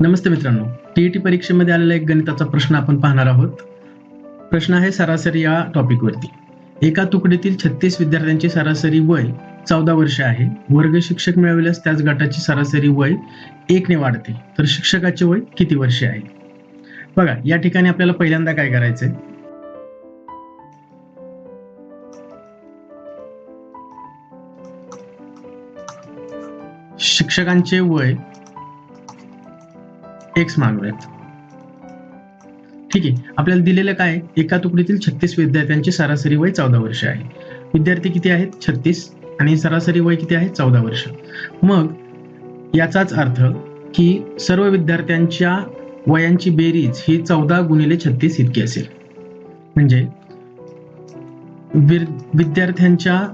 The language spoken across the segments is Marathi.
नमस्ते मित्रांनो. टीईटी परीक्षेमध्ये आलेला एक गणिताचा प्रश्न आपण पाहणार आहोत. प्रश्न आहे सरासरी या टॉपिकवरती एका तुकडीतील छत्तीस विद्यार्थ्यांची सरासरी वय चौदा वर्ष आहे. वर्ग शिक्षक मिळविल्यास त्याच गटाची सरासरी वय एकने वाढते. तर शिक्षकाचे वय किती वर्षे आहे? बघा या ठिकाणी आपल्याला पहिल्यांदा काय करायचंय? शिक्षकांचे वय एक्स मागूयात ठीक. आहे आपल्याला दिलेलं काय एका तुकडीतील छत्तीस विद्यार्थ्यांची सरासरी वय चौदा वर्ष आहे. विद्यार्थी किती आहेत? छत्तीस. आणि सरासरी वय किती आहे? चौदा वर्ष. मग याचाच अर्थ की सर्व विद्यार्थ्यांच्या वयांची बेरीज ही चौदा गुणिले छत्तीस इतकी असेल. म्हणजे विर- विद्यार्थ्यांच्या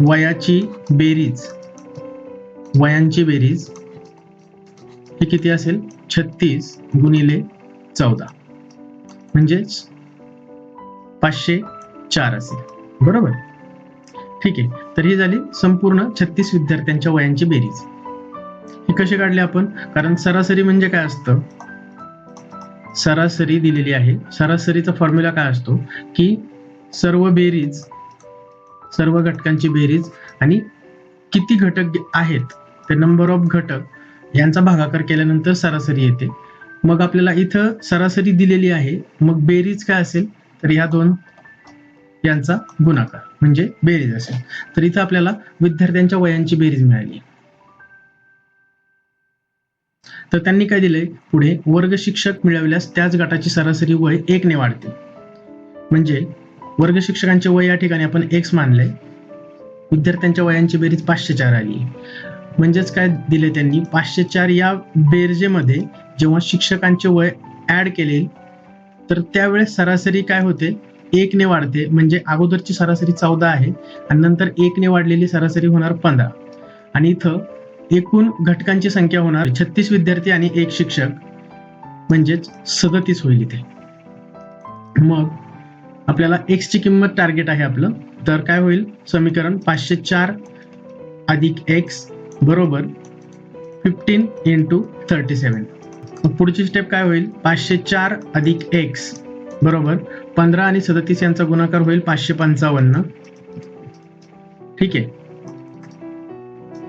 वयाची बेरीज वयांची बेरीज हे किती असेल? छत्तीस गुणिले चौदा. म्हणजेच पाचशे चार असेल. बरोबर? ठीक आहे. तर ही झाली संपूर्ण छत्तीस विद्यार्थ्यांच्या वयांची बेरीज. हे कसे काढले आपण? कारण सरासरी म्हणजे काय असतं? सरासरी दिलेली आहे. सरासरीचा फॉर्म्युला काय असतो? की सर्व बेरीज सर्व घटकांची बेरीज आणि किती घटक आहेत? ते नंबर ऑफ घटक यांचा भागाकार केल्यानंतर सरासरी येते. मग आपल्याला इथं सरासरी दिलेली आहे. मग बेरीज काय असेल? तर ह्या दोन यांचा गुणाकार म्हणजे बेरीज असेल. तर इथं आपल्याला विद्यार्थ्यांच्या वयांची बेरीज मिळाली. तर त्यांनी काय दिलंय? पुढे वर्ग शिक्षक मिळवल्यास त्याच गटाची सरासरी वय एकने वाढते. म्हणजे वर्ग शिक्षकांचे वय या ठिकाणी आपण एक्स मानलंय. विद्यार्थ्यांच्या वयांची बेरीज पाचशे चार आली. म्हणजेच काय दिले त्यांनी? पाचशे चार या बेरजेमध्ये जेव्हा शिक्षकांचे वय ऍड केले तर त्यावेळेस सरासरी काय होते? एकने वाढते. म्हणजे अगोदरची सरासरी चौदा आहे आणि नंतर एकने वाढलेली सरासरी होणार पंधरा. आणि इथं एकूण घटकांची संख्या होणार छत्तीस विद्यार्थी आणि एक शिक्षक. म्हणजेच सदतीस होईल इथे. मग आपल्याला एक्स ची किंमत टार्गेट आहे आपलं. तर काय होईल? समीकरण पाचशे चार अधिक एक्स बरोबर फिफ्टीन इंटू थर्टी सेवन पुढची स्टेप काय होईल? पाचशे चार अधिक एक्स बरोबर? पंधरा आणि सदतीस यांचा गुणाकार होईल पाचशे पंचावन्न. ठीक आहे?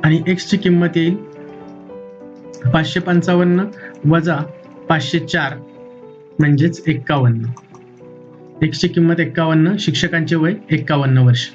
आणि एक्सची किंमत येईल पाचशे पंचावन्न वजा पाचशे चार म्हणजेच एक्कावन्न एक्सची किंमत एक्कावन्न शिक्षकांचे वय एक्कावन्न वर्ष.